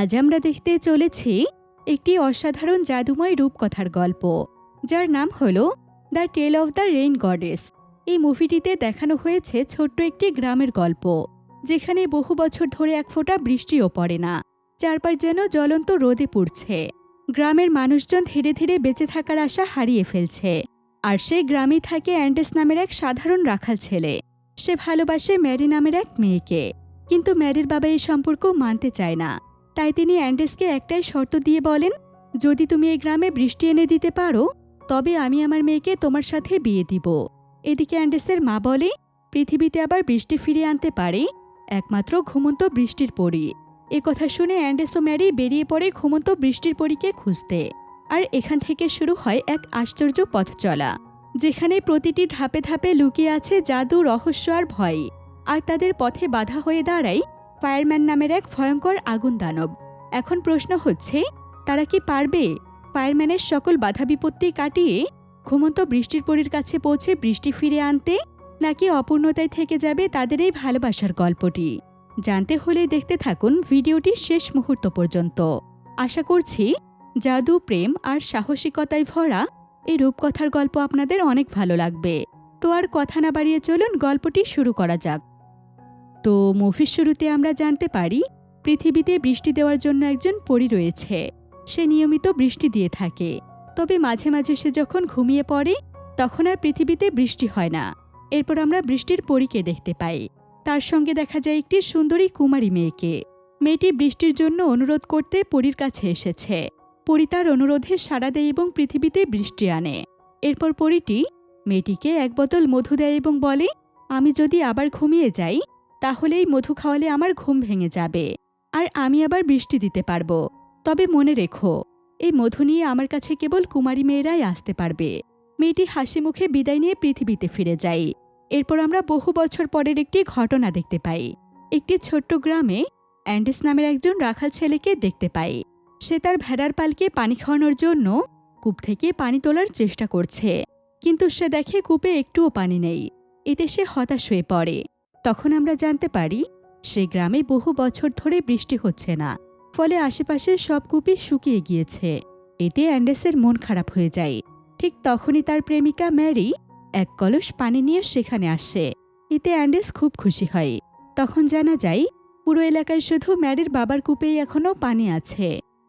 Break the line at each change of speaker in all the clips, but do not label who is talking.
আজ আমরা দেখতে চলেছি একটি অসাধারণ জাদুময় রূপকথার গল্প, যার নাম হল the tale of the rain goddess. এই মুভিটিতে দেখানো হয়েছে ছোট্ট একটি গ্রামের গল্প, যেখানে বহু বছর ধরে এক ফোঁটা বৃষ্টিও পড়ে না, চারপাশ যেন জ্বলন্ত রোদে পুড়ছে। গ্রামের মানুষজন ধীরে ধীরে বেঁচে থাকার আশা হারিয়ে ফেলছে, আর সেই গ্রামেই থাকে অ্যান্ডেস নামের এক সাধারণ রাখাল ছেলে। সে ভালোবাসে ম্যারি নামের এক মেয়েকে, কিন্তু ম্যারির বাবা এই সম্পর্ক মানতে চায় না। তাই তিনি অ্যান্ডেসকে একটাই শর্ত দিয়ে বলেন, যদি তুমি এই গ্রামে বৃষ্টি এনে দিতে পারো, তবে আমি আমার মেয়েকে তোমার সাথে বিয়ে দিব। এদিকে অ্যান্ডেসের মা বলে, পৃথিবীতে আবার বৃষ্টি ফিরিয়ে আনতে পারে, একমাত্র ঘুমন্ত বৃষ্টির পরী। এ কথা শুনে অ্যান্ডেস ও ম্যারি বেরিয়ে পড়ে ঘুমন্ত বৃষ্টির পরীকে খুঁজতে। আর এখান থেকে শুরু হয় এক আশ্চর্য পথ চলা, যেখানে প্রতিটি ধাপে ধাপে লুকিয়ে আছে জাদু, রহস্য আর ভয়। আর তাদের পথে বাধা হয়ে দাঁড়ায় ফায়ারম্যান নামের এক ভয়ঙ্কর আগুন দানব। এখন প্রশ্ন হচ্ছে, তারা কি পারবে? ফায়ারম্যানের সকল বাধা বিপত্তি কাটিয়ে ঘুমন্ত বৃষ্টির পরীর কাছে পৌঁছে বৃষ্টি ফিরে আনতে নাকি অপূর্ণতায় থেকে যাবে তাদের এই ভালোবাসার গল্পটি? জানতে হলে দেখতে থাকুন ভিডিওটি শেষ মুহূর্ত পর্যন্ত। আশা করছি, জাদু, প্রেম আর সাহসিকতায় ভরা এই রূপকথার গল্প আপনাদের অনেক ভালো লাগবে। তো আর কথা না বাড়িয়ে চলুন গল্পটি শুরু করা যাক। তো মুভির শুরুতে আমরা জানতে পারি, পৃথিবীতে বৃষ্টি দেওয়ার জন্য একজন পরী রয়েছে। সে নিয়মিত বৃষ্টি দিয়ে থাকে। তবে মাঝে মাঝে সে যখন ঘুমিয়ে পড়ে, তখন আর পৃথিবীতে বৃষ্টি হয় না। এরপর আমরা বৃষ্টির পরীকে দেখতে পাই। তার সঙ্গে দেখা যায় একটি সুন্দরী কুমারী মেয়েকে। মেয়েটি বৃষ্টির জন্য অনুরোধ করতে পরীর কাছে এসেছে। পরী তার অনুরোধে সাড়া দেয় এবং পৃথিবীতে বৃষ্টি আনে। এরপর পরীটি মেয়েটিকে এক বোতল মধু দেয় এবং বলে, আমি যদি আবার ঘুমিয়ে যাই তাহলে এই মধু খাওয়ালে আমার ঘুম ভেঙে যাবে। আর আমি আবার বৃষ্টি দিতে পারব। তবে মনে রেখো, এই মধু নিয়ে আমার কাছে কেবল কুমারী মেয়েরাই আসতে পারবে। মেয়েটি হাসি মুখে বিদায় নিয়ে পৃথিবীতে ফিরে যাই এরপর আমরা বহু বছর পরের একটি ঘটনা দেখতে পাই। একটি ছোট্ট গ্রামে অ্যান্ডেস নামের একজন রাখাল ছেলেকে দেখতে পাই। সে তার ভেড়ার পালকে পানি খাওয়ানোর জন্য কূপ থেকে পানি তোলার চেষ্টা করছে। কিন্তু সে দেখে কূপে একটুও পানি নেই। এতে সে হতাশ হয়ে পড়ে। তখন আমরা জানতে পারি, সে গ্রামে বহু বছর ধরে বৃষ্টি হচ্ছে না, ফলে আশেপাশের সব কূপই শুকিয়ে গিয়েছে। এতে অ্যান্ডেসের মন খারাপ হয়ে যায়। ঠিক তখনই তার প্রেমিকা ম্যারি এক কলস পানি নিয়ে সেখানে আসে। এতে অ্যান্ডেস খুব খুশি হয়। তখন জানা যায়, পুরো এলাকায় শুধু ম্যারির বাবার কূপেই এখনও পানি আছে।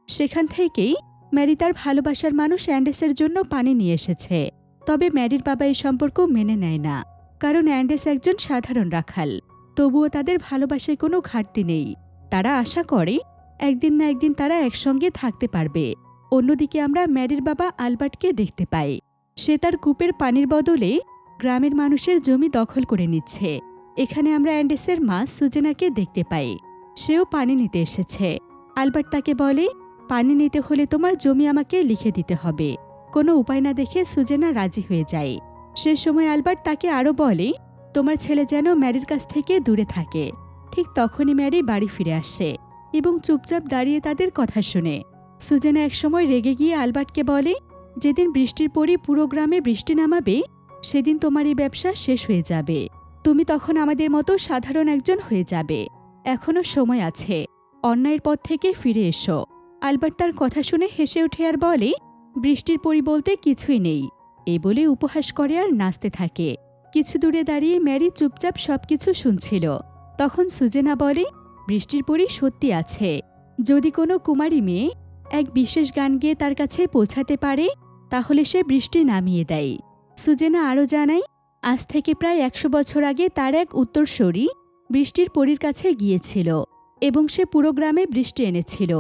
সেখান থেকেই ম্যারি তার ভালোবাসার মানুষ অ্যান্ডেসের জন্য পানি নিয়ে এসেছে। তবে ম্যারির বাবা এই সম্পর্ক মেনে নেয় না। কারণ অ্যান্ডেস একজন সাধারণ রাখাল। তবুও তাদের ভালোবাসায় কোনো ঘাটতি নেই। তারা আশা করে, একদিন না একদিন তারা একসঙ্গে থাকতে পারবে। অন্যদিকে আমরা ম্যারির বাবা আলবার্টকে দেখতে পাই। সে তার কূপের পানির বদলে গ্রামের মানুষের জমি দখল করে নিচ্ছে। এখানে আমরা অ্যান্ডেসের মা সুজেনাকে দেখতে পাই। সেও পানি নিতে এসেছে। আলবার্ট তাকে বলে, পানি নিতে হলে তোমার জমি আমাকে লিখে দিতে হবে। কোনো উপায় না দেখে সুজেনা রাজি হয়ে যায়। সে সময় আলবার্ট তাকে আরও বলে, তোমার ছেলে যেন ম্যারির কাছ থেকে দূরে থাকে। ঠিক তখনই ম্যারি বাড়ি ফিরে আসে এবং চুপচাপ দাঁড়িয়ে তাদের কথা শুনে। সুজেনা একসময় রেগে গিয়ে আলবার্টকে বলে, যেদিন বৃষ্টির পরই পুরো গ্রামে বৃষ্টি নামাবে, সেদিন তোমার এই ব্যবসা শেষ হয়ে যাবে। তুমি তখন আমাদের মতো সাধারণ একজন হয়ে যাবে। এখনও সময় আছে। অন্যায়ের পথ থেকে ফিরে এসো। আলবার্ট তার কথা শুনে হেসে ওঠে আর বলে, বৃষ্টির পরি বলতে কিছুই নেই। এই বলে উপহাস করে আর নাচতে থাকে। কিছু দূরে দাঁড়িয়ে ম্যারি চুপচাপ সবকিছু শুনছিল। তখন সুজেনা বলে, বৃষ্টির পরি সত্যি আছে। যদি কোনো কুমারী মেয়ে এক বিশেষ গান গেয়ে তার কাছে পৌঁছাতে পারে, তাহলে সে বৃষ্টি নামিয়ে দেয়। সুজেনা আরও জানায়, আজ থেকে প্রায় একশো বছর আগে তার এক উত্তরস্বরী বৃষ্টির পরীর কাছে গিয়েছিল এবং সে পুরো গ্রামে বৃষ্টি এনেছিল।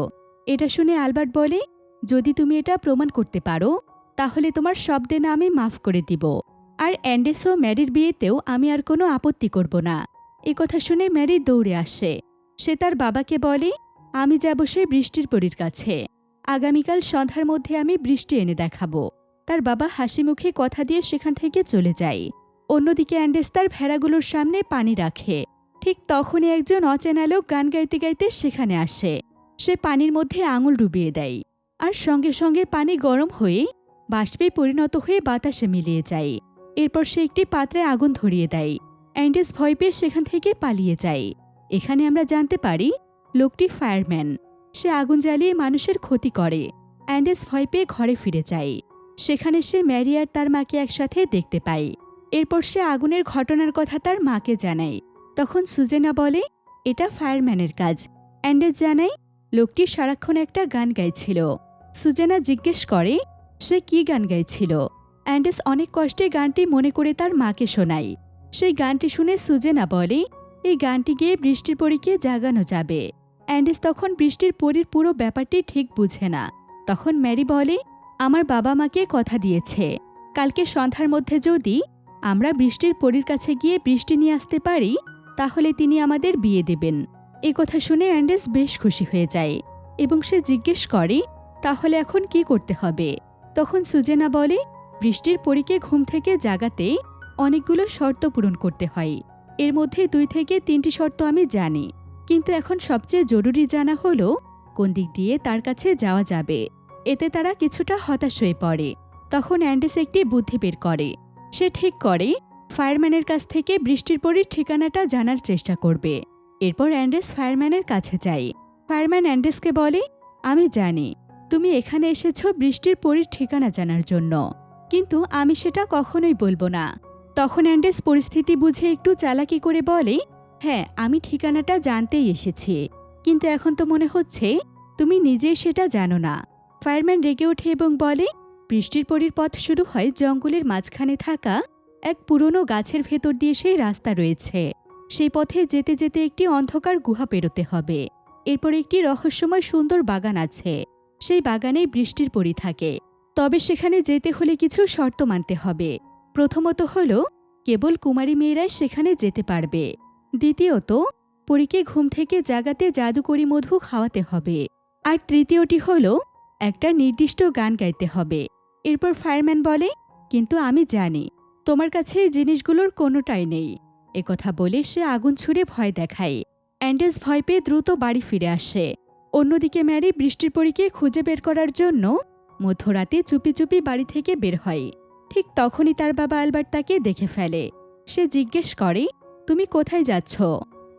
এটা শুনে আলবার্ট বলে, যদি তুমি এটা প্রমাণ করতে পারো তাহলে তোমার শব্দে না আমি মাফ করে দিব। আর অ্যান্ডেস ম্যারির বিয়েতেও আমি আর কোনো আপত্তি করব না। এ কথা শুনে ম্যারি দৌড়ে আসে। সে তার বাবাকে বলে, আমি যাব সে বৃষ্টির পরীর কাছে। আগামীকাল সন্ধ্যার মধ্যে আমি বৃষ্টি এনে দেখাবো। তার বাবা হাসি মুখে কথা দিয়ে সেখান থেকে চলে যায়। অন্যদিকে অ্যান্ডেস তার ভেড়াগুলোর সামনে পানি রাখে। ঠিক তখনই একজন অচেনা লোক গান গাইতে গাইতে সেখানে আসে। সে পানির মধ্যে আঙুল ডুবিয়ে দেয়। আর সঙ্গে সঙ্গে পানি গরম হয়ে বাষ্পে পরিণত হয়ে বাতাসে মিলিয়ে যায়। এরপর সে একটি পাত্রে আগুন ধরিয়ে দেয়। অ্যান্ডেস ভয় পেয়ে সেখান থেকে পালিয়ে যায়। এখানে আমরা জানতে পারি, লোকটি ফায়ারম্যান। সে আগুন জ্বালিয়ে মানুষের ক্ষতি করে। অ্যান্ডেস ভয় পেয়ে ঘরে ফিরে যায়। সেখানে সে ম্যারি আর তার মাকে একসাথে দেখতে পায়। এরপর সে আগুনের ঘটনার কথা তার মাকে জানায়। তখন সুজেনা বলে, এটা ফায়ারম্যানের কাজ। অ্যান্ডেস জানায়, লোকটি সারাক্ষণ একটা গান গাইছিল। সুজেনা জিজ্ঞেস করে সে কি গান গাইছিল? অ্যান্ডেস অনেক কষ্টে গানটি মনে করে তার মাকে শোনায়। সেই গানটি শুনে সুজেনা বলে, এই গানটি গিয়ে বৃষ্টির পরীকে জাগানো যাবে। অ্যান্ডেস তখন বৃষ্টির পরীর পুরো ব্যাপারটি ঠিক বুঝে না। তখন ম্যারি বলে, আমার বাবা মাকে কথা দিয়েছে। কালকে সন্ধ্যার মধ্যে যদি আমরা বৃষ্টির পরীর কাছে গিয়ে বৃষ্টি নিয়ে আসতে পারি, তাহলে তিনি আমাদের বিয়ে দেবেন। এ কথা শুনে অ্যান্ডেস বেশ খুশি হয়ে যায় এবং সে জিজ্ঞেস করে, তাহলে এখন কি করতে হবে? তখন সুজেনা বলে, বৃষ্টির পরীকে ঘুম থেকে জাগাতে অনেকগুলো শর্ত পূরণ করতে হয়। এর মধ্যে দুই থেকে তিনটি শর্ত আমি জানি। কিন্তু এখন সবচেয়ে জরুরি জানা হলো, কোন দিক দিয়ে তার কাছে যাওয়া যাবে। এতে তারা কিছুটা হতাশ হয়ে পড়ে। তখন অ্যান্ডেস একটি বুদ্ধি বের করে। সে ঠিক করে, ফায়ারম্যানের কাছ থেকে বৃষ্টির পরীর ঠিকানাটা জানার চেষ্টা করবে। এরপর অ্যান্ডেস ফায়ারম্যানের কাছে যায়। ফায়ারম্যান অ্যান্ডেসকে বলে, আমি জানি। তুমি এখানে এসেছ বৃষ্টির পরীর ঠিকানা জানার জন্য। কিন্তু আমি সেটা কখনোই বলব না। তখন অ্যান্ডেস পরিস্থিতি বুঝে একটু চালাকি করে বলে হ্যাঁ আমি ঠিকানাটা জানতেই এসেছি। কিন্তু এখন তো মনে হচ্ছে তুমি নিজেই সেটা জানো না। ফায়ারম্যান রেগে ওঠে এবং বলে, বৃষ্টির পরীর পথ শুরু হয় জঙ্গলের মাঝখানে থাকা এক পুরনো গাছের ভেতর দিয়ে সেই রাস্তা রয়েছে। সেই পথে যেতে যেতে একটি অন্ধকার গুহা পেরোতে হবে। এরপর একটি রহস্যময় সুন্দর বাগান আছে। সেই বাগানে বৃষ্টির পরি থাকে। তবে সেখানে যেতে হলে কিছু শর্ত মানতে হবে। প্রথমত হল, কেবল কুমারী মেয়েরাই সেখানে যেতে পারবে। দ্বিতীয়ত, পরীকে ঘুম থেকে জাগাতে জাদুকরি মধু খাওয়াতে হবে। আর তৃতীয়টি হল, একটা নির্দিষ্ট গান গাইতে হবে। এরপর ফায়ারম্যান বলে, কিন্তু আমি জানি, তোমার কাছে এই জিনিসগুলোর কোনোটাই নেই। একথা বলে সে আগুন ছুঁড়ে ভয় দেখায়। অ্যান্ডেস ভয় পেয়ে দ্রুত বাড়ি ফিরে আসে। অন্যদিকে ম্যারি বৃষ্টির পরীকে খুঁজে বের করার জন্য মধ্যরাতে চুপি চুপি বাড়ি থেকে বের হয়। ঠিক তখনই তার বাবা আলবার্ট তাকে দেখে ফেলে। সে জিজ্ঞেস করে, তুমি কোথায় যাচ্ছ?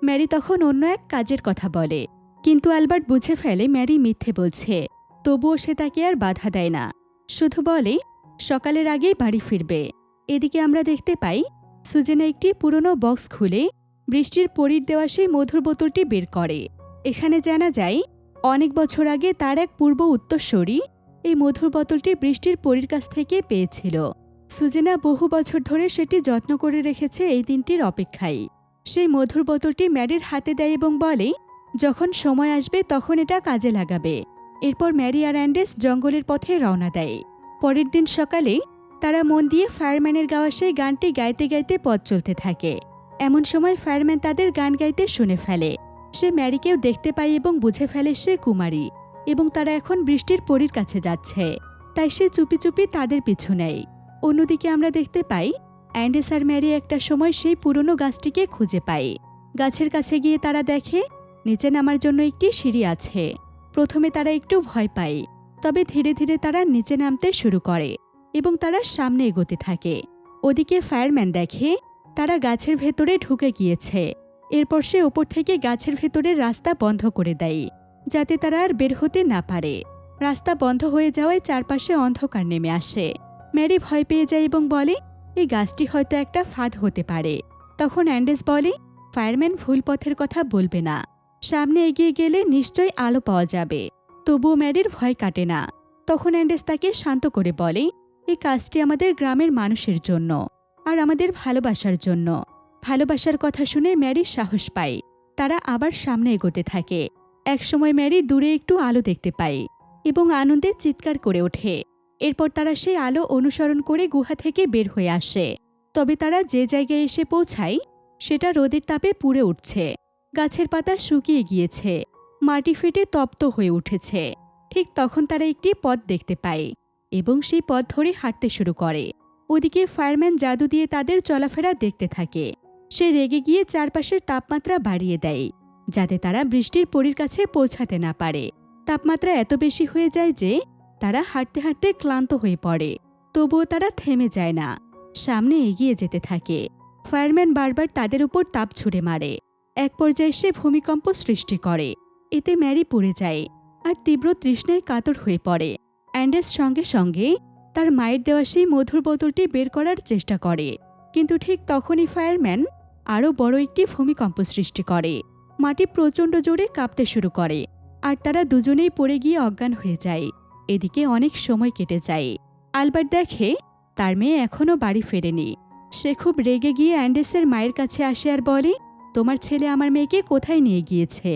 ম্যারি তখন অন্য এক কাজের কথা বলে। কিন্তু আলবার্ট বুঝে ফেলে ম্যারি মিথ্যে বলছে। তবুও সে তাকে আর বাধা দেয় না। শুধু বলে, সকালের আগেই বাড়ি ফিরবে। এদিকে আমরা দেখতে পাই, সুজেনা একটি পুরনো বক্স খুলে বৃষ্টির পরির দেওয়া সেই মধুর বোতলটি বের করে। এখানে জানা যায় অনেক বছর আগে তার এক পূর্ব উত্তরস্বরী এই মধুর বোতলটি বৃষ্টির পরীর কাছ থেকে পেয়েছিল। সুজেনা বহু বছর ধরে সেটি যত্ন করে রেখেছে এই দিনটির অপেক্ষায়। সেই মধুর বোতলটি ম্যারির হাতে দেয় এবং বলে, যখন সময় আসবে তখন এটা কাজে লাগাবে। এরপর ম্যারি আর অ্যান্ডেস জঙ্গলের পথে রওনা দেয়। পরের দিন সকালে তারা মন দিয়ে ফায়ারম্যানের গাওয়া সেই গানটি গাইতে গাইতে পথ চলতে থাকে। এমন সময় ফায়ারম্যান তাদের গান গাইতে শুনে ফেলে। সে ম্যারিকেও দেখতে পায় এবং বুঝে ফেলে সে কুমারী এবং তারা এখন বৃষ্টির পরীর কাছে যাচ্ছে। তাই সে চুপি চুপি তাদের পিছু নেয়। অন্যদিকে আমরা দেখতে পাই অ্যান্ডেস আর ম্যারি একটা সময় সেই পুরনো গাছটিকে খুঁজে পায়। গাছের কাছে গিয়ে তারা দেখে, নিচে নামার জন্য একটি সিঁড়ি আছে। প্রথমে তারা একটু ভয় পায়, তবে ধীরে ধীরে তারা নিচে নামতে শুরু করে এবং তারা সামনে এগোতে থাকে। ওদিকে ফায়ারম্যান দেখে, তারা গাছের ভেতরে ঢুকে গিয়েছে। এরপর সে ওপর থেকে গাছের ভেতরের রাস্তা বন্ধ করে দেয়, যাতে তারা আর বের হতে না পারে। রাস্তা বন্ধ হয়ে যাওয়ায় চারপাশে অন্ধকার নেমে আসে। ম্যারি ভয় পেয়ে যায় এবং বলে, এই গাছটি হয়তো একটা ফাঁদ হতে পারে। তখন অ্যান্ডেস বলে, ফায়ারম্যান ভুল পথের কথা বলবে না। সামনে এগিয়ে গেলে নিশ্চয়ই আলো পাওয়া যাবে। তবুও ম্যারির ভয় কাটে না। তখন অ্যান্ডেস তাকে শান্ত করে বলে, এই কাজটি আমাদের গ্রামের মানুষের জন্য, আর আমাদের ভালোবাসার জন্য। ভালোবাসার কথা শুনে ম্যারি সাহস পায়। তারা আবার সামনে এগোতে থাকে। একসময় ম্যারি দূরে একটু আলো দেখতে পায় এবং আনন্দে চিৎকার করে ওঠে। এরপর তারা সেই আলো অনুসরণ করে গুহা থেকে বের হয়ে আসে। তবে তারা যে জায়গায় এসে পৌঁছায়, সেটা রোদের তাপে পুড়ে উঠছে। গাছের পাতা শুকিয়ে গিয়েছে। মাটি ফেটে তপ্ত হয়ে উঠেছে। ঠিক তখন তারা একটি পথ দেখতে পায় এবং সেই পথ ধরে হাঁটতে শুরু করে। ওদিকে ফায়ারম্যান জাদু দিয়ে তাদের চলাফেরা দেখতে থাকে। সে রেগে গিয়ে চারপাশের তাপমাত্রা বাড়িয়ে দেয়, যাতে তারা বৃষ্টির পরীর কাছে পৌঁছাতে না পারে। তাপমাত্রা এত বেশি হয়ে যায় যে, তারা হাঁটতে হাঁটতে ক্লান্ত হয়ে পড়ে। তবুও তারা থেমে যায় না, সামনে এগিয়ে যেতে থাকে। ফায়ারম্যান বারবার তাদের উপর তাপ ছুড়ে মারে। এক পর্যায়ে সে ভূমিকম্প সৃষ্টি করে। এতে ম্যারি পড়ে যায় আর তীব্র তৃষ্ণায় কাতর হয়ে পড়ে। অ্যান্ডেস সঙ্গে সঙ্গে তার মায়ের দেওয়া সেই মধুর বোতলটি বের করার চেষ্টা করে। কিন্তু ঠিক তখনই ফায়ারম্যান আরও বড় একটি ভূমিকম্প সৃষ্টি করে। মাটি প্রচণ্ড জোরে কাঁপতে শুরু করে আর তারা দুজনেই পড়ে গিয়ে অজ্ঞান হয়ে যায়। এদিকে অনেক সময় কেটে যায়। আলবার্ট দেখে, তার মেয়ে এখনও বাড়ি ফেরেনি। সে খুব রেগে গিয়ে অ্যান্ডেসের মায়ের কাছে আসে আর বলে, তোমার ছেলে আমার মেয়েকে কোথায় নিয়ে গিয়েছে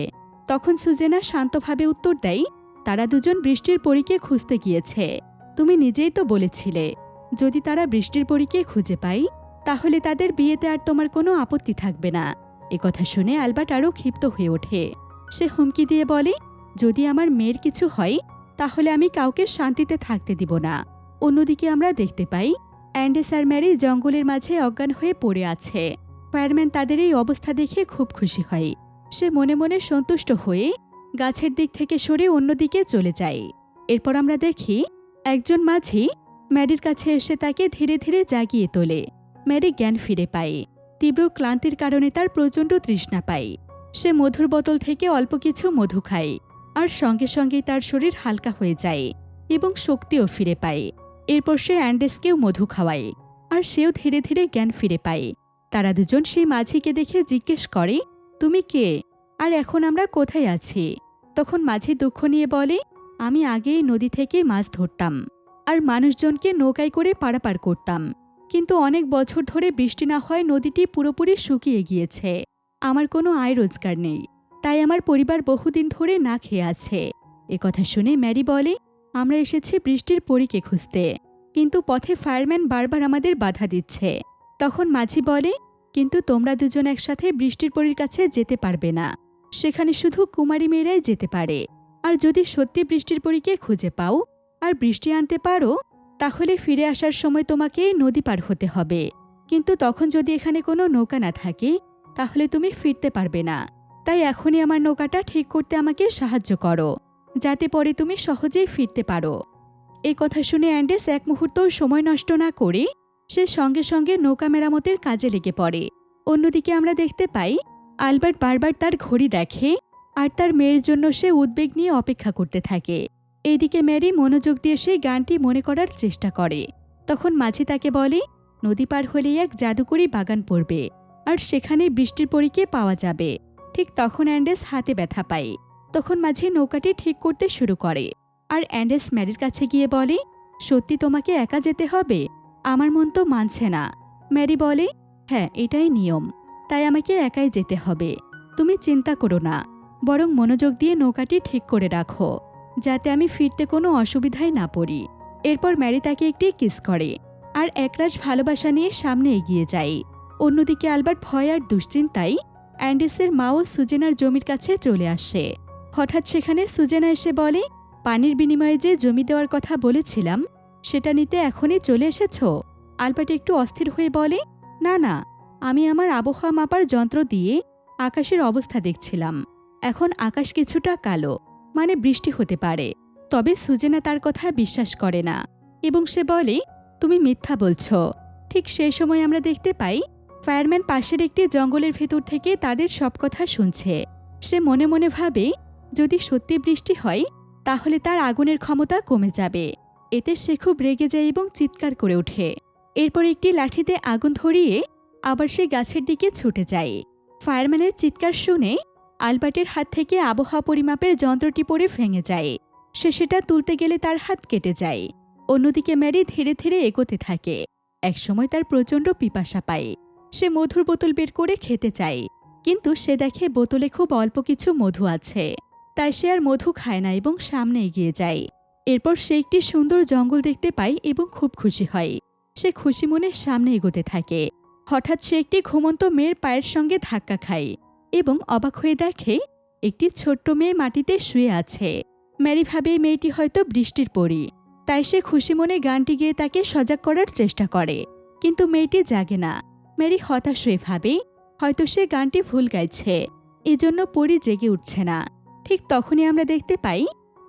তখন সুজেনা শান্তভাবে উত্তর দেয়, তারা দুজন বৃষ্টির পরীকে খুঁজতে গিয়েছে। তুমি নিজেই তো বলেছিলে, যদি তারা বৃষ্টির পরীকে খুঁজে পাই তাহলে তাদের বিয়েতে আর তোমার কোনো আপত্তি থাকবে না। কথা শুনে আলবার্ট আরও ক্ষিপ্ত হয়ে ওঠে। সে হুমকি দিয়ে বলে, যদি আমার মেয়ের কিছু হয়, তাহলে আমি কাউকে শান্তিতে থাকতে দিব না। অন্যদিকে আমরা দেখতে পাই, অ্যান্ডেস আর ম্যারি জঙ্গলের মাঝে অজ্ঞান হয়ে পড়ে আছে। ফায়ারম্যান তাদের এই অবস্থা দেখে খুব খুশি হয়। সে মনে মনে সন্তুষ্ট হয়ে গাছের দিক থেকে সরে অন্যদিকে চলে যায়। এরপর আমরা দেখি, একজন মাঝি ম্যারির কাছে এসে তাকে ধীরে ধীরে জাগিয়ে তোলে। ম্যারি জ্ঞান ফিরে পায়। তীব্র ক্লান্তির কারণে তার প্রচণ্ড তৃষ্ণা পায়। সে মধুর বোতল থেকে অল্প কিছু মধু খায় আর সঙ্গে সঙ্গেই তার শরীর হালকা হয়ে যায় এবং শক্তিও ফিরে পায়। এরপর সে অ্যান্ডেসকেও মধু খাওয়ায় আর সেও ধীরে ধীরে জ্ঞান ফিরে পায়। তারা দুজন সেই মাঝিকে দেখে জিজ্ঞেস করে, তুমি কে? আর এখন আমরা কোথায় আছি? তখন মাঝি দুঃখ নিয়ে বলে, আমি আগেই নদী থেকে মাছ ধরতাম আর মানুষজনকে নৌকায় করে পারাপার করতাম। কিন্তু অনেক বছর ধরে বৃষ্টি না হয় নদীটি পুরোপুরি শুকিয়ে গিয়েছে। আমার কোনো আয় রোজগার নেই, তাই আমার পরিবার বহুদিন ধরে না খেয়ে আছে। কথা শুনে ম্যারি বলে, আমরা এসেছি বৃষ্টির পরীকে খুঁজতে। কিন্তু পথে ফায়ারম্যান বারবার আমাদের বাধা দিচ্ছে। তখন মাঝি বলে, কিন্তু তোমরা দুজন একসাথে বৃষ্টির পরীর কাছে যেতে পারবে না। সেখানে শুধু কুমারী মেয়েরাই যেতে পারে। আর যদি সত্যি বৃষ্টির পরীকে খুঁজে পাও, আর বৃষ্টি আনতে পারো তাহলে ফিরে আসার সময় তোমাকে নদী পার হতে হবে। কিন্তু তখন যদি এখানে কোনো নৌকা না থাকে, তাহলে তুমি ফিরতে পারবে না। তাই এখনই আমার নৌকাটা ঠিক করতে আমাকে সাহায্য করো, যাতে পরে তুমি সহজেই ফিরতে পারো। এই কথা শুনে অ্যান্ডেস এক মুহূর্ত সময় নষ্ট না করে, সে সঙ্গে সঙ্গে নৌকা মেরামতের কাজে লেগে পড়ে। অন্যদিকে আমরা দেখতে পাই, আলবার্ট বারবার তার ঘড়ি দেখে, আর তার মেয়ের জন্য সে উদ্বেগ নিয়ে অপেক্ষা করতে থাকে। এদিকে ম্যারি মনোযোগ দিয়ে সেই গানটি মনে করার চেষ্টা করে। তখন মাঝি তাকে বলে, নদী পার হলেই এক জাদুকরি বাগান পড়বে, আর সেখানে বৃষ্টির পরীকে পাওয়া যাবে। ঠিক তখন অ্যান্ডেস হাতে ব্যথা পায়। তখন মাঝে নৌকাটি ঠিক করতে শুরু করে। আর অ্যান্ডেস ম্যারির কাছে গিয়ে বলে, সত্যি তোমাকে একা যেতে হবে? আমার মন তো মানছে না। ম্যারি বলে হ্যাঁ এটাই নিয়ম। তাই আমাকে একাই যেতে হবে। তুমি চিন্তা করো না। বরং মনোযোগ দিয়ে নৌকাটি ঠিক করে রাখো। যাতে আমি ফিরতে কোনো অসুবিধায় না পড়ি। এরপর ম্যারি তাকে একটি কিস করে আর একরাশ ভালোবাসা নিয়ে সামনে এগিয়ে যায়। অন্যদিকে আলবার্ট ভয় আর দুশ্চিন্তায় অ্যান্ডেসের মাও সুজেনার জমির কাছে চলে আসে। হঠাৎ সেখানে সুজেনা এসে বলে, পানির বিনিময়ে যে জমি দেওয়ার কথা বলেছিলাম, সেটা নিতে এখনই চলে এসেছ? আলবার্ট একটু অস্থির হয়ে বলে, না না, আমি আমার আবহাওয়া মাপার যন্ত্র দিয়ে আকাশের অবস্থা দেখছিলাম। এখন আকাশ কিছুটা কালো। মানে বৃষ্টি হতে পারে। তবে সুজেনা তার কথা বিশ্বাস করে না এবং সে বলে, তুমি মিথ্যা বলছ। ঠিক সেই সময় আমরা দেখতে পাই, ফায়ারম্যান পাশের একটি জঙ্গলের ভেতর থেকে তাদের সব কথা শুনছে। সে মনে মনে ভাবে, যদি সত্যি বৃষ্টি হয়, তাহলে তার আগুনের ক্ষমতা কমে যাবে। এতে সে খুব রেগে যায় এবং চিৎকার করে ওঠে। এরপর একটি লাঠিতে আগুন ধরিয়ে আবার সে গাছের দিকে ছুটে যায়। ফায়ারম্যানের চিৎকার শুনে আলবার্টের হাত থেকে আবহাওয়া পরিমাপের যন্ত্রটি পড়ে ভেঙে যায়। সে সেটা তুলতে গেলে তার হাত কেটে যায়। অন্যদিকে ম্যারি ধীরে ধীরে এগোতে থাকে। একসময় তার প্রচণ্ড পিপাসা পায়। সে মধুর বোতল বের করে খেতে চায়। কিন্তু সে দেখে বোতলে খুব অল্প কিছু মধু আছে। তাই সে আর মধু খায় না এবং সামনে এগিয়ে যায়। এরপর সে একটি সুন্দর জঙ্গল দেখতে পায় এবং খুব খুশি হয়। সে খুশি মনে সামনে এগোতে থাকে। হঠাৎ সে একটি ঘুমন্ত মেয়ের পায়ের সঙ্গে ধাক্কা খায়। এবং অবাক হয়ে দেখে, একটি ছোট্ট মেয়ে মাটিতে শুয়ে আছে। ম্যারি ভাবে মেয়েটি হয়তো বৃষ্টির পরি, তাই সে খুশি মনে গানটি গিয়ে তাকে সজাগ করার চেষ্টা করে। কিন্তু মেয়েটি জাগে না। ম্যারি হতাশ হয়ে ভাবে, হয়তো সে গানটি ভুল গাইছে, এজন্য পরি জেগে উঠছে না। ঠিক তখনই আমরা দেখতে পাই,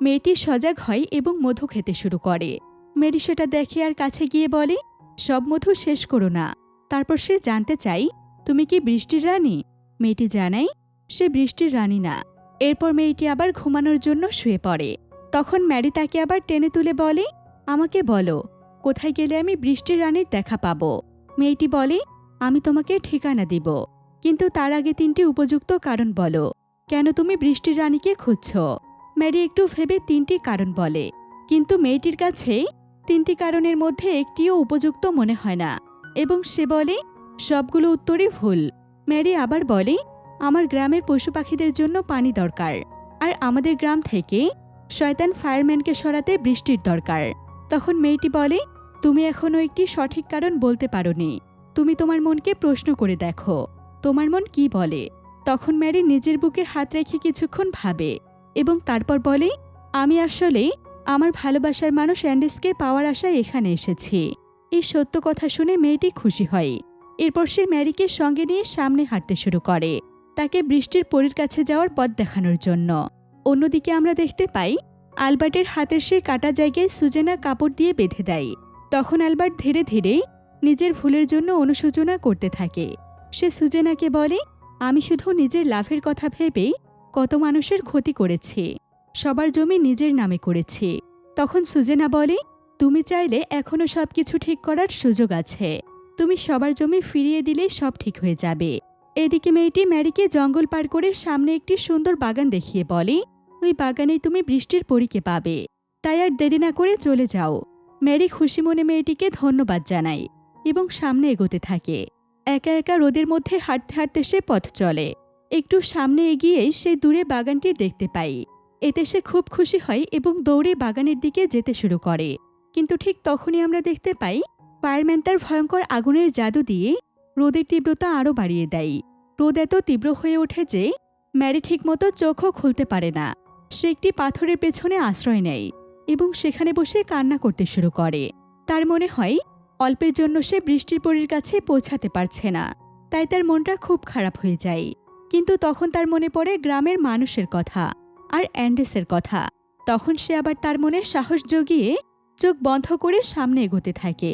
মেয়েটি সজাগ হয় এবং মধু খেতে শুরু করে। মেরি সেটা দেখে আর কাছে গিয়ে বলে, সব মধু শেষ করো না। তারপর সে জানতে চাই তুমি কি বৃষ্টির রানী? মেয়েটি জানাই সে বৃষ্টির রানী না। এরপর মেয়েটি আবার ঘুমানোর জন্য শুয়ে পড়ে। তখন ম্যারি তাকে আবার টেনে তুলে বলে, আমাকে বলো, কোথায় গেলে আমি বৃষ্টির রানীর দেখা পাবো? মেয়েটি বলে, আমি তোমাকে ঠিকানা দিব। কিন্তু তার আগে তিনটি উপযুক্ত কারণ বলো। কেন তুমি বৃষ্টির রানীকে খুঁজছ? ম্যারি একটু ভেবে তিনটি কারণ বলে। কিন্তু মেয়েটির কাছে তিনটি কারণের মধ্যে একটিও উপযুক্ত মনে হয় না। এবং সে বলে, সবগুলো উত্তরই ভুল। ম্যারি আবার বলে, আমার গ্রামের পশু পাখিদের জন্য পানি দরকার। আর আমাদের গ্রাম থেকে শয়তান ফায়ারম্যানকে সরাতে বৃষ্টির দরকার। তখন মেয়েটি বলে, তুমি এখনও একটি সঠিক কারণ বলতে পারোনি। তুমি তোমার মনকে প্রশ্ন করে দেখো। তোমার মন কি বলে? তখন ম্যারি নিজের বুকে হাত রেখে কিছুক্ষণ ভাবে এবং তারপর বলে, আমি আসলে আমার ভালোবাসার মানুষ অ্যান্ডেসকে পাওয়ার আশায় এখানে এসেছি। এই সত্য কথা শুনে মেয়েটি খুশি হয়। এরপর সে ম্যারিকে সঙ্গে নিয়ে সামনে হাঁটতে শুরু করে, তাকে বৃষ্টির পরীর কাছে যাওয়ার পথ দেখানোর জন্য। অন্যদিকে আমরা দেখতে পাই, আলবার্টের হাতের সেই কাটা জায়গায় সুজেনা কাপড় দিয়ে বেঁধে দেয়। তখন আলবার্ট ধীরে ধীরে নিজের ভুলের জন্য অনুশোচনা করতে থাকে। সে সুজেনাকে বলে, আমি শুধু নিজের লাভের কথা ভেবেই কত মানুষের ক্ষতি করেছি, সবার জমি নিজের নামে করেছি। তখন সুজেনা বলে, তুমি চাইলে এখনও সব কিছু ঠিক করার সুযোগ আছে। তুমি সবার জমি ফিরিয়ে দিলেই সব ঠিক হয়ে যাবে। এদিকে মেয়েটি ম্যারিকে জঙ্গল পার করে সামনে একটি সুন্দর বাগান দেখিয়ে বলে, ওই বাগানেই তুমি বৃষ্টির পরীকে পাবে। তাই আর দেরি না করে চলে যাও। ম্যারি খুশি মনে মেয়েটিকে ধন্যবাদ জানায় এবং সামনে এগোতে থাকে। একা একা রোদের মধ্যে হাঁটতে হাঁটতে সে পথ চলে। একটু সামনে এগিয়ে সে দূরে বাগানটি দেখতে পাই এতে সে খুব খুশি হয় এবং দৌড়ে বাগানের দিকে যেতে শুরু করে। কিন্তু ঠিক তখনই আমরা দেখতে পাই ফায়ারম্যান তার ভয়ঙ্কর আগুনের জাদু দিয়ে রোদের তীব্রতা আরও বাড়িয়ে দেয়। রোদ এত তীব্র হয়ে ওঠে যে ম্যারি ঠিকমতো চোখও খুলতে পারে না। সে একটি পাথরের পেছনে আশ্রয় নেয় এবং সেখানে বসে কান্না করতে শুরু করে। তার মনে হয় অল্পের জন্য সে বৃষ্টির পরীর কাছে পৌঁছাতে পারছে না, তাই তার মনটা খুব খারাপ হয়ে যায়। কিন্তু তখন তার মনে পড়ে গ্রামের মানুষের কথা আর অ্যান্ডেসের কথা। তখন সে আবার তার মনে সাহস জগিয়ে চোখ বন্ধ করে সামনে এগোতে থাকে।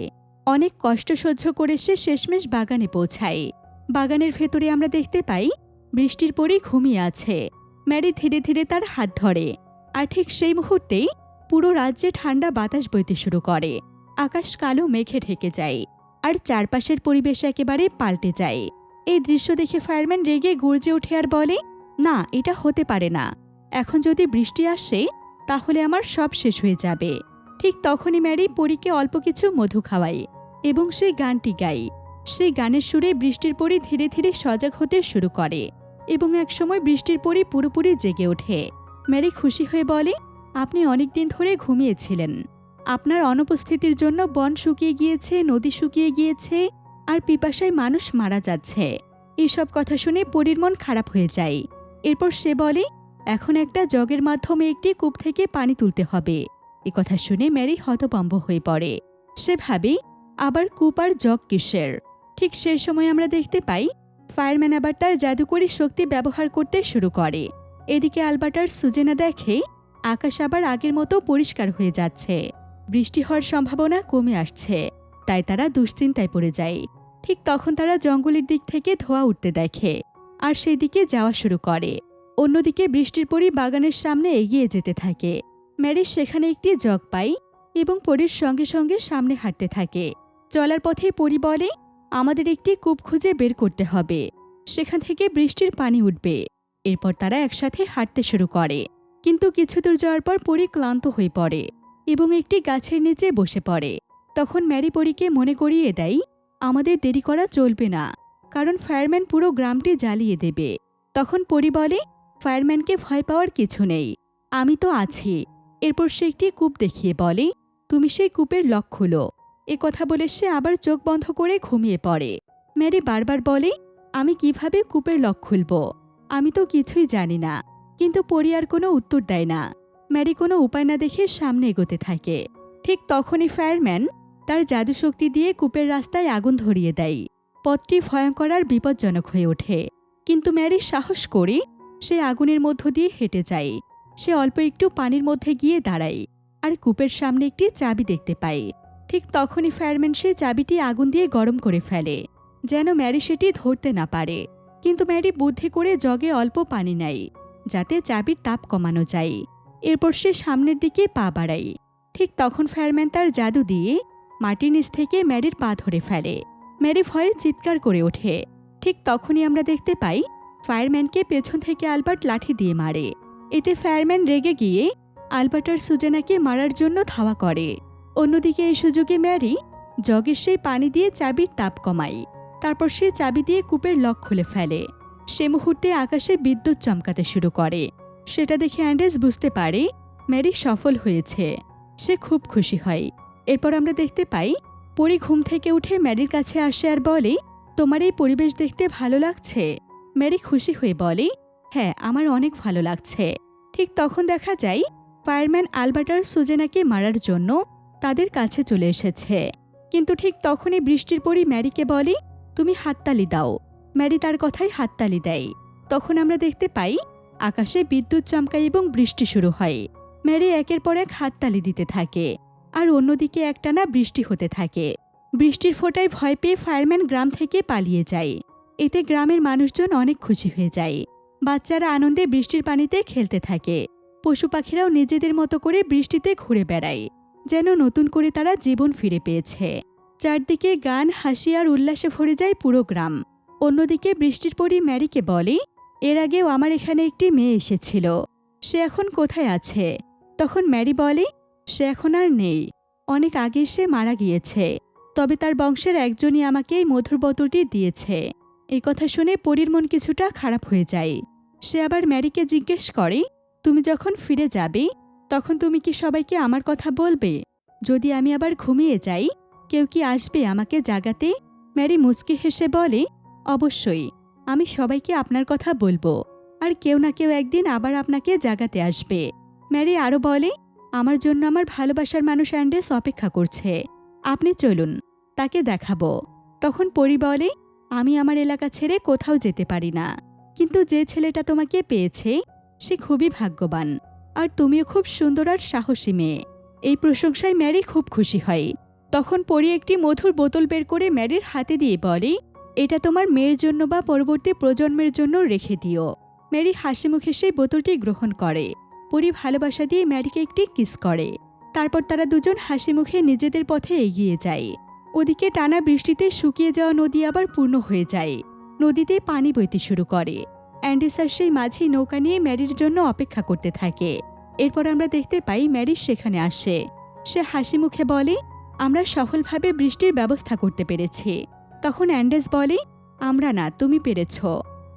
অনেক কষ্ট সহ্য করে সে শেষমেশ বাগানে পৌঁছায়। বাগানের ভেতরে আমরা দেখতে পাই, বৃষ্টির পরই ঘুমিয়ে আছে। ম্যারি ধীরে ধীরে তার হাত ধরে। আর ঠিক সেই মুহূর্তেই পুরো রাজ্যে ঠান্ডা বাতাস বইতে শুরু করে। আকাশ কালো মেঘে ঢেকে যায়। আর চারপাশের পরিবেশ একেবারে পাল্টে যায়। এই দৃশ্য দেখে ফায়ারম্যান রেগে গর্জে ওঠে আর বলে, না, এটা হতে পারে না। এখন যদি বৃষ্টি আসে, তাহলে আমার সব শেষ হয়ে যাবে। ঠিক তখনই ম্যারি পরীকে অল্প কিছু মধু খাওয়ায়। এবং সেই গানটি গায়। সেই গানের সুরে বৃষ্টির পরি ধীরে ধীরে সজাগ হতে শুরু করে এবং একসময় বৃষ্টির পরি পুরোপুরি জেগে ওঠে। ম্যারি খুশি হয়ে বলে, আপনি অনেক দিন ধরে ঘুমিয়েছিলেন। আপনার অনুপস্থিতির জন্য বন শুকিয়ে গিয়েছে, নদী শুকিয়ে গিয়েছে, আর পিপাসায় মানুষ মারা যাচ্ছে। এসব কথা শুনে পরীর মন খারাপ হয়ে যায়। এরপর সে বলে, এখন একটা জগের মাধ্যমে একটি কূপ থেকে পানি তুলতে হবে। এ কথা শুনে ম্যারি হতভম্ব হয়ে পড়ে। সে ভাবে আবার কূপ আর জগ কিসের? ঠিক সেই সময় আমরা দেখতে পাই, ফায়ারম্যান আবার তার জাদুকরী শক্তি ব্যবহার করতে শুরু করে। এদিকে আলবার্টার সুজেনা দেখে, আকাশ আবার আগের মতো পরিষ্কার হয়ে যাচ্ছে। বৃষ্টি হওয়ার সম্ভাবনা কমে আসছে, তাই তারা দুশ্চিন্তায় পড়ে যায়। ঠিক তখন তারা জঙ্গলের দিক থেকে ধোয়া উঠতে দেখে, আর সেই দিকে যাওয়া শুরু করে। অন্যদিকে বৃষ্টির পরই বাগানের সামনে এগিয়ে যেতে থাকে। ম্যারি সেখানে একটি জগ পাই এবং পরীর সঙ্গে সঙ্গে সামনে হাঁটতে থাকে। চলার পথে পরি বলে, আমাদের একটি কূপ খুঁজে বের করতে হবে। সেখান থেকে বৃষ্টির পানি উঠবে। এরপর তারা একসাথে হাঁটতে শুরু করে। কিন্তু কিছু দূর যাওয়ার পর পরি ক্লান্ত হয়ে পড়ে এবং একটি গাছের নিচে বসে পড়ে। তখন ম্যারি পরীকে মনে করিয়ে দেয়, আমাদের দেরি করা চলবে না, কারণ ফায়ারম্যান পুরো গ্রামটি জ্বালিয়ে দেবে। তখন পরি বলে, ফায়ারম্যানকে ভয় পাওয়ার কিছু নেই, আমি তো আছি। এরপর সে একটি কূপ দেখিয়ে বলে, তুমি সেই কূপের লক খুলো। এ কথা বলে সে আবার চোখ বন্ধ করে ঘুমিয়ে পড়ে। ম্যারি বারবার বলে, আমি কীভাবে কূপের লক খুলব? আমি তো কিছুই জানি না। কিন্তু পরি আর কোনো উত্তর দেয় না। ম্যারি কোনো উপায় না দেখে সামনে এগোতে থাকে। ঠিক তখনই ফায়ারম্যান তার জাদুশক্তি দিয়ে কূপের রাস্তায় আগুন ধরিয়ে দেয়। পথটি ভয়ঙ্কর আর বিপজ্জনক হয়ে ওঠে। কিন্তু ম্যারি সাহস করে সে আগুনের মধ্য দিয়ে হেঁটে যায়। সে অল্প একটু পানির মধ্যে গিয়ে দাঁড়ায় আর কূপের সামনে একটি চাবি দেখতে পায়। ঠিক তখনই ফায়ারম্যান সেই চাবিটি আগুন দিয়ে গরম করে ফেলে, যেন ম্যারি সেটি ধরতে না পারে। কিন্তু ম্যারি বুদ্ধি করে জগে অল্প পানি নেয়, যাতে চাবির তাপ কমানো যায়। এরপর সে সামনের দিকে পা বাড়ায়। ঠিক তখন ফায়ারম্যান তার জাদু দিয়ে মাটির নিচ থেকে ম্যারির পা ধরে ফেলে। ম্যারি ভয়ে চিৎকার করে ওঠে। ঠিক তখনই আমরা দেখতে পাই ফায়ারম্যানকে পেছন থেকে আলবার্ট লাঠি দিয়ে মারে। এতে ফায়ারম্যান রেগে গিয়ে আলবার্ট আর সুজেনাকে মারার জন্য ধাওয়া করে। অন্যদিকে এই সুযোগে ম্যারি জগের সেই পানি দিয়ে চাবির তাপ কমায়। তারপর সে চাবি দিয়ে কূপের লক খুলে ফেলে। সে মুহূর্তে আকাশে বিদ্যুৎ চমকাতে শুরু করে। সেটা দেখে অ্যান্ডেস বুঝতে পারে ম্যারি সফল হয়েছে। সে খুব খুশি হয়। এরপর আমরা দেখতে পাই, পরি ঘুম থেকে উঠে ম্যারির কাছে আসে আর বলে, তোমার এই পরিবেশ দেখতে ভালো লাগছে? ম্যারি খুশি হয়ে বলে হ্যাঁ আমার অনেক ভালো লাগছে। ঠিক তখন দেখা যায়, ফায়ারম্যান আলবার্টার সুজেনাকে মারার জন্য তাদের কাছে চলে এসেছে। কিন্তু ঠিক তখনই বৃষ্টির পরই ম্যারিকে বলে, তুমি হাততালি দাও। ম্যারি তার কথাই হাততালি দেয়। তখন আমরা দেখতে পাই, আকাশে বিদ্যুৎ চমকায় এবং বৃষ্টি শুরু হয়। ম্যারি একের পর এক হাততালি দিতে থাকে, আর অন্যদিকে একটানা বৃষ্টি হতে থাকে। বৃষ্টির ফোঁটায় ভয় পেয়ে ফায়ারম্যান গ্রাম থেকে পালিয়ে যায়। এতে গ্রামের মানুষজন অনেক খুশি হয়ে যায়। বাচ্চারা আনন্দে বৃষ্টির পানিতে খেলতে থাকে। পশু পাখিরাও নিজেদের মতো করে বৃষ্টিতে ঘুরে বেড়ায়। যেন নতুন করে তারা জীবন ফিরে পেয়েছে। চারদিকে গান, হাসি আর উল্লাসে ভরে যায় পুরো গ্রাম। অন্যদিকে বৃষ্টির পরই ম্যারিকে বলে, এর আগেও আমার এখানে একটি মেয়ে এসেছিল। সে এখন কোথায় আছে? তখন ম্যারি বলে, সে এখন আর নেই। অনেক আগে সে মারা গিয়েছে। তবে তার বংশের একজনই আমাকে এই মধুর বোতলটি দিয়েছে। এই কথা শুনে পরীর মন কিছুটা খারাপ হয়ে যায়। সে আবার ম্যারিকে জিজ্ঞেস করে, তুমি যখন ফিরে যাবে তখন তুমি কি সবাইকে আমার কথা বলবে? যদি আমি আবার ঘুমিয়ে যাই, কেউ কি আসবে আমাকে জাগাতে? ম্যারি মুচকি হেসে বলে, অবশ্যই, আমি সবাইকে আপনার কথা বলব। আর কেউ না কেউ একদিন আবার আপনাকে জাগাতে আসবে। ম্যারি আরও বলে, আমার জন্য আমার ভালোবাসার মানুষ অ্যান্ডেস অপেক্ষা করছে। আপনি চলুন, তাকে দেখাবো। তখন পরি বলে, আমি আমার এলাকা ছেড়ে কোথাও যেতে পারি না। কিন্তু যে ছেলেটা তোমাকে পেয়েছে, সে খুবই ভাগ্যবান। আর তুমিও খুব সুন্দর আর সাহসী মেয়ে। এই প্রশংসায় ম্যারি খুব খুশি হয়। তখন পরি একটি মধুর বোতল বের করে ম্যারির হাতে দিয়ে বলে, এটা তোমার মেয়ের জন্য বা পরবর্তী প্রজন্মের জন্য রেখে দিও। ম্যারি হাসি মুখে সেই বোতলটি গ্রহণ করে। পরি ভালোবাসা দিয়ে ম্যারিকে একটি কিস করে। তারপর তারা দুজন হাসি মুখে নিজেদের পথে এগিয়ে যায়। ওদিকে টানা বৃষ্টিতে শুকিয়ে যাওয়া নদী আবার পূর্ণ হয়ে যায়। নদীতে পানি বইতে শুরু করে। অ্যান্ডিসার সেই মাঝি নৌকা নিয়ে ম্যারির জন্য অপেক্ষা করতে থাকে। এরপর আমরা দেখতে পাই ম্যারি সেখানে আসে। সে হাসি মুখে বলে, আমরা সফলভাবে বৃষ্টির ব্যবস্থা করতে পেরেছি। তখন অ্যান্ডেস বলে, আমরা না, তুমি পেরেছ।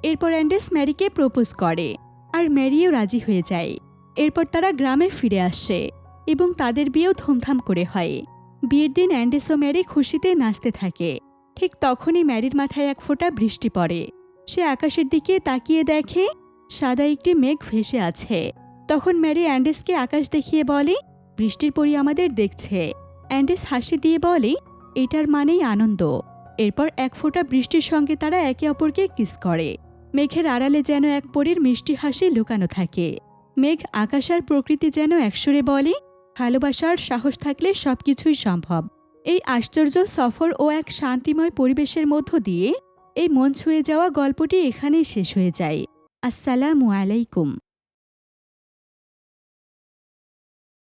এরপর অ্যান্ডেস ম্যারিকে প্রপোজ করে আর ম্যারিও রাজি হয়ে যায়। এরপর তারা গ্রামে ফিরে আসে এবং তাদের বিয়েও ধুমধাম করে হয়। বিয়ের দিন অ্যান্ডেস ও ম্যারি খুশিতে নাচতে থাকে। ঠিক তখনই ম্যারির মাথায় এক ফোঁটা বৃষ্টি পড়ে। সে আকাশের দিকে তাকিয়ে দেখে, সাদা একটি মেঘ ভেসে আছে। তখন ম্যারি অ্যান্ডেসকে আকাশ দেখিয়ে বলে, বৃষ্টির পরি আমাদের দেখছে। অ্যান্ডেস হাসি দিয়ে বলে, এটার মানেই আনন্দ। এরপর এক ফোঁটা বৃষ্টির সঙ্গে তারা একে অপরকে কিস করে। মেঘের আড়ালে যেন এক পরীর মিষ্টি হাসি লুকানো থাকে। মেঘ আকাশ আর প্রকৃতি যেন একসরে বলে, ভালোবাসার সাহস থাকলে সবকিছুই সম্ভব। এই আশ্চর্য সফর ও এক শান্তিময় পরিবেশের মধ্য দিয়ে এই মন ছুঁয়ে যাওয়া গল্পটি এখানেই শেষ হয়ে যায়। আসসালামু আলাইকুম।